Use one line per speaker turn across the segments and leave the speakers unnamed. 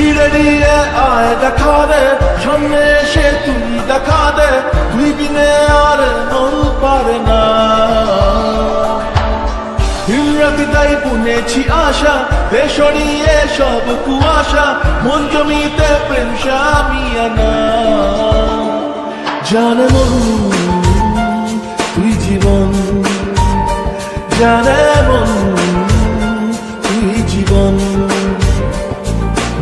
ভিড়ে নিয়ে আয় দেখা দে, সামনে এসে তুই দেখা দে তুই বিনে আর মন পারে না। হিমরাতি তাই বুনেছি আশা বেসরিয়ে সব কুয়াশা, মন জমিতে প্রেম সামিয়ানা জানে মন তুই জীবন, জানে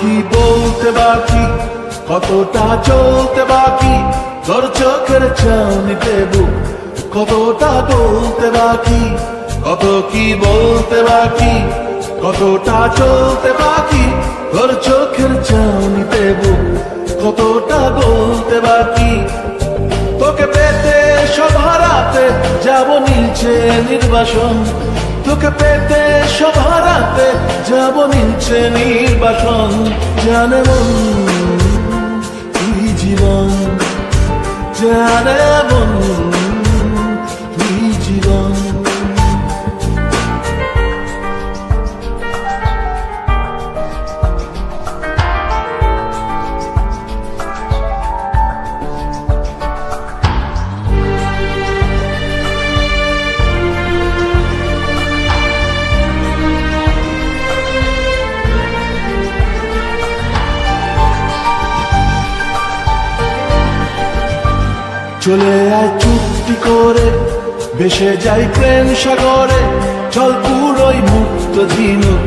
কি বলতে বাকি, কতটা চলতে বাকি? তোর চোখের চাউনিতে বুক কতটা বলতে বাকি? কত কি বলতে বাকি? কতটা চলতে বাকি? তোর চোখের চাউনিতে বুক কতটা বলতে বাকি? তোকে পেতে সব হারাতে যাব নিচে নির্বাসন। তোকে পেতে সভারাতে যাব নিচে নির্বাসন জানে মন তুই জীবন জানে মন চলে আয় চুক্তি করে, বেসে যাই প্রেম সাগরে, চল পুরোই মুক্ত ঝিনুক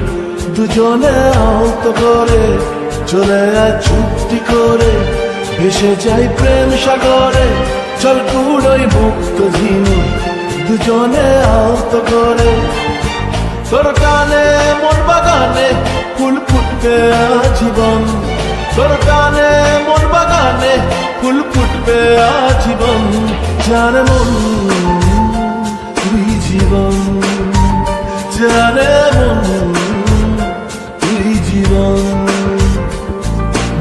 দুজনে আহত করে। চলে আয় চুক্তি করে ভেসে যাই প্রেম সাগরে, চল পুরোই মুক্ত ঝিনুক দুজনে আহত করে। তোর টানে মোর বাগানে ফুল ফুটবে আজীবন। তোর টানে মোর বাগানে ফুল ফুটবে আজীবন জানে মন তুই জীবন জানে মন জীবন।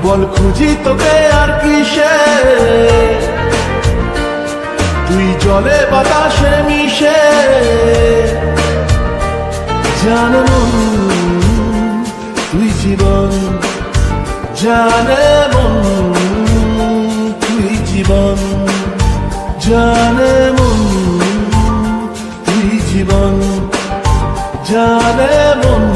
বল, খুঁজি তোকে আর কিসে? তুই জলে বাতাসে মিশে জানে তুই জীবন জানে জানে মন জীবন জানে মন।